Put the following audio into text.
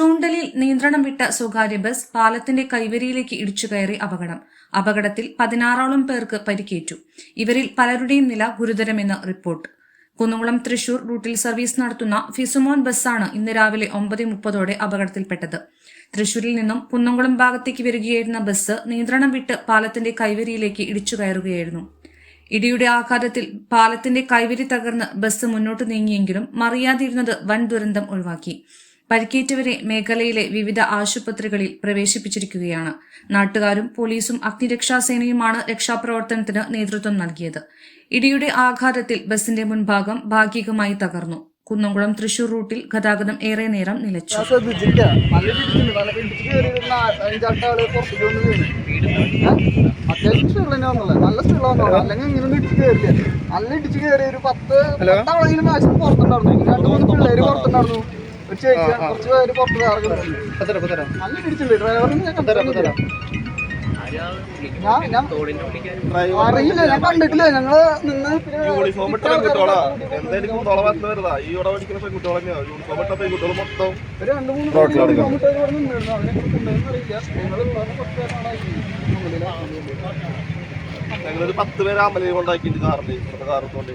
ചൂണ്ടലിൽ നിയന്ത്രണം വിട്ട സ്വകാര്യ ബസ് പാലത്തിന്റെ കൈവരിയിലേക്ക് ഇടിച്ചു കയറി അപകടം. അപകടത്തിൽ പതിനാറോളം പേർക്ക് പരിക്കേറ്റു. ഇവരിൽ പലരുടെയും നില ഗുരുതരമെന്ന് റിപ്പോർട്ട്. കുന്നുകുളം തൃശൂർ റൂട്ടിൽ സർവീസ് നടത്തുന്ന ഫിസുമോൻ ബസ്സാണ് ഇന്ന് രാവിലെ ഒമ്പത് മുപ്പതോടെ അപകടത്തിൽപ്പെട്ടത്. തൃശൂരിൽ നിന്നും കുന്നംകുളം ഭാഗത്തേക്ക് വരികയായിരുന്ന ബസ് നിയന്ത്രണം വിട്ട് പാലത്തിന്റെ കൈവരിയിലേക്ക് ഇടിച്ചു കയറുകയായിരുന്നു. ഇടിയുടെ ആഘാതത്തിൽ പാലത്തിന്റെ കൈവരി തകർന്ന് ബസ് മുന്നോട്ട് നീങ്ങിയെങ്കിലും മറിയാതിരുന്നത് വൻ ദുരന്തം ഒഴിവാക്കി. പരിക്കേറ്റവരെ മേഖലയിലെ വിവിധ ആശുപത്രികളിൽ പ്രവേശിപ്പിച്ചിരിക്കുകയാണ്. നാട്ടുകാരും പോലീസും അഗ്നിരക്ഷാസേനയുമാണ് രക്ഷാപ്രവർത്തനത്തിന് നേതൃത്വം നൽകിയത്. ഇടിയുടെ ആഘാതത്തിൽ ബസിന്റെ മുൻഭാഗം ഭാഗികമായി തകർന്നു. കുന്നംകുളം തൃശൂർ റൂട്ടിൽ ഗതാഗതം ഏറെ നേരം നിലച്ചു. നല്ല ഇടിച്ച് കയറി ഒരു പത്ത് പത്താളെങ്കിലും മാക്സിമം പുറത്തുണ്ടായിരുന്നു. രണ്ട് മൂന്ന് പിള്ളേര് പുറത്തുണ്ടായിരുന്നു. കുറച്ച് പേര് പുറത്ത് ഡ്രൈവറിന് ഞാൻ കണ്ടിട്ടില്ല. ഞാൻ ഞാൻ അറിയില്ല. ഞാൻ കണ്ടിട്ടില്ല. ഞങ്ങൾ നിന്ന് യൂണിഫോം ഇട്ട പെൺകുട്ടികളാ. എന്തായാലും ഈ ഇവിടെ പഠിക്കുന്ന പെൺകുട്ടികൾ തന്നെയാ. യൂണിഫോം ഇട്ട പെൺകുട്ടികൾ മൊത്തം ഒരു രണ്ട് മൂന്ന് കിലോമീറ്റർ ഇവിടെ നിന്നിരുന്നു. അവരെ കൊണ്ടുപോയെന്ന് അറിയില്ല. ഞങ്ങൾ കുറച്ച് പേരാണ് മുമ്പിൽ ഞങ്ങളൊരു പത്ത് പേര് അമ്പലയിൽ കൊണ്ടാക്കിയിട്ട് കാറിൽ കാറ് കാറിൽ കൊണ്ടേ